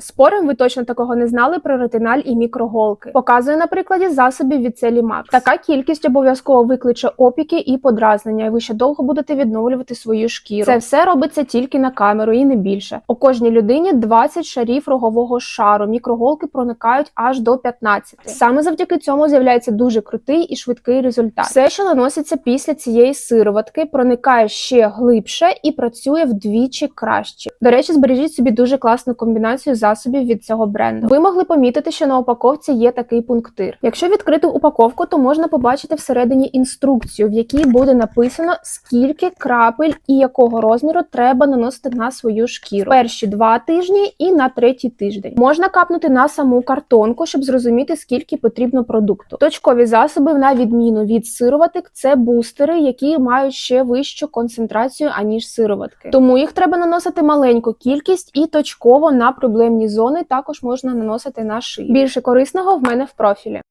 Спорим, ви точно такого не знали про ретиналь і мікроголки. Показую на прикладі засобів від Целі Макс. Така кількість обов'язково викличе опіки і подразнення, і ви ще довго будете відновлювати свою шкіру. Це все робиться тільки на камеру і не більше. У кожній людині 20 шарів рогового шару. Мікроголки проникають аж до 15. Саме завдяки цьому з'являється дуже крутий і швидкий результат. Все, що наноситься після цієї сироватки, проникає ще глибше і працює вдвічі краще. До речі, збережіть собі дуже класну комбінацію засобів від цього бренду. Ви могли помітити, що на упаковці є такий пунктир. Якщо відкрити упаковку, то можна побачити всередині інструкцію, в якій буде написано скільки крапель і якого розміру треба наносити на свою шкіру. Перші два тижні і на третій тиждень. Можна капнути на саму картонку, щоб зрозуміти, скільки потрібно продукту. Точкові засоби, на відміну від сироваток, це бустери, які мають ще вищу концентрацію аніж сироватки. Тому їх треба наносити маленьку кількість і точково на проблемні зони також можна наносити на шию. Більше корисного в мене в профілі.